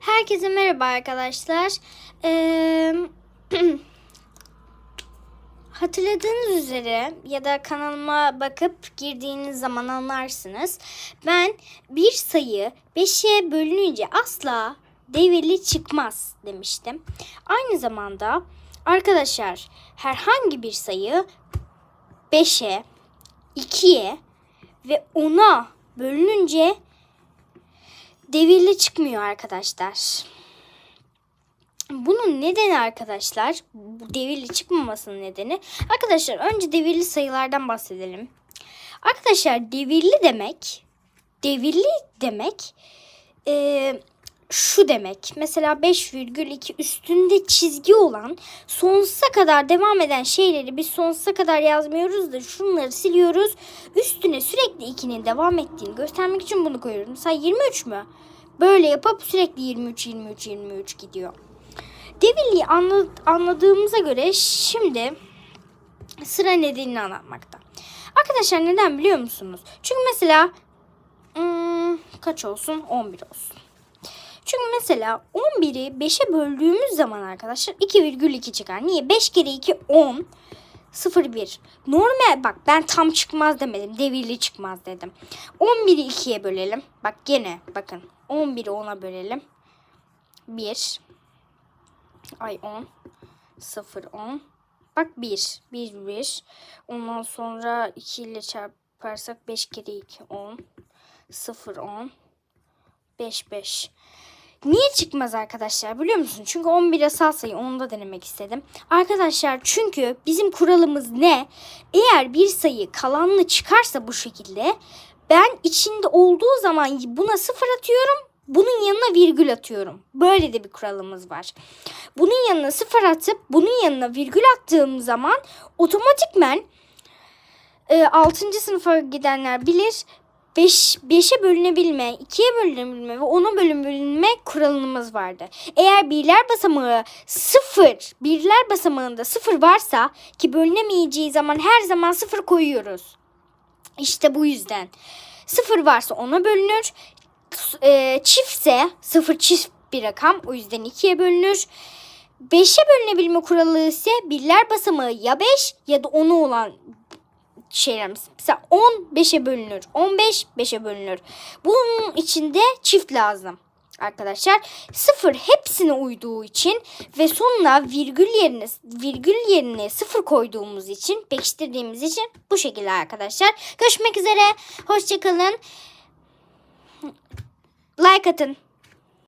Herkese merhaba arkadaşlar. Ee, hatırladığınız üzere ya da kanalıma bakıp girdiğiniz zaman anlarsınız. Ben bir sayı 5'e bölününce asla devirli çıkmaz demiştim. Aynı zamanda arkadaşlar herhangi bir sayı 5'e, 2'ye ve 10'a bölününce devirli çıkmıyor arkadaşlar. Bunun nedeni arkadaşlar, devirli çıkmamasının nedeni arkadaşlar önce devirli sayılardan bahsedelim. Arkadaşlar devirli demek, devirli demek eee, şu demek. Mesela 5,2 üstünde çizgi olan sonsuza kadar devam eden şeyleri biz sonsuza kadar yazmıyoruz da şunları siliyoruz. Üstüne sürekli 2'nin devam ettiğini göstermek için bunu koyuyoruz. Mesela 23 mü? Böyle yapıp sürekli 23 23 23 gidiyor. Devirliği anla- anladığımıza göre şimdi sıra nedenini anlatmakta. Arkadaşlar neden biliyor musunuz? Çünkü mesela hmm, kaç olsun? 11 olsun. Çünkü mesela 11'i 5'e böldüğümüz zaman arkadaşlar 2,2 çıkar. Niye? 5 kere 2 10. 0,1. Normal bak ben tam çıkmaz demedim. Devirli çıkmaz dedim. 11'i 2'ye bölelim. Bak gene bakın. 11'i 10'a bölelim. 1. Ay 10. 0 10. Bak 1. 1 1. Ondan sonra 2 ile çarparsak 5 kere 2 10. 0 10. 5 5. Niye çıkmaz arkadaşlar biliyor musun? Çünkü 11 asal sayı onu da denemek istedim. Arkadaşlar çünkü bizim kuralımız ne? Eğer bir sayı kalanlı çıkarsa bu şekilde ben içinde olduğu zaman buna sıfır atıyorum. Bunun yanına virgül atıyorum. Böyle de bir kuralımız var. Bunun yanına sıfır atıp bunun yanına virgül attığım zaman otomatikmen e, 6. sınıfa gidenler bilir 5 5'e bölünebilme, 2'ye bölünebilme ve 10'a bölünebilme kuralımız vardı. Eğer birler basamağı 0, birler basamağında 0 varsa ki bölünemeyeceği zaman her zaman 0 koyuyoruz. İşte bu yüzden. 0 varsa 10'a bölünür. E, çiftse 0 çift bir rakam o yüzden 2'ye bölünür. 5'e bölünebilme kuralı ise birler basamağı ya 5 ya da 10'u olan şeylerimiz. Mesela 10 5'e bölünür. 15 5'e bölünür. Bunun içinde çift lazım arkadaşlar. Sıfır hepsine uyduğu için ve sonuna virgül yerine virgül yerine sıfır koyduğumuz için pekiştirdiğimiz için bu şekilde arkadaşlar. Görüşmek üzere. Hoşçakalın. Like atın.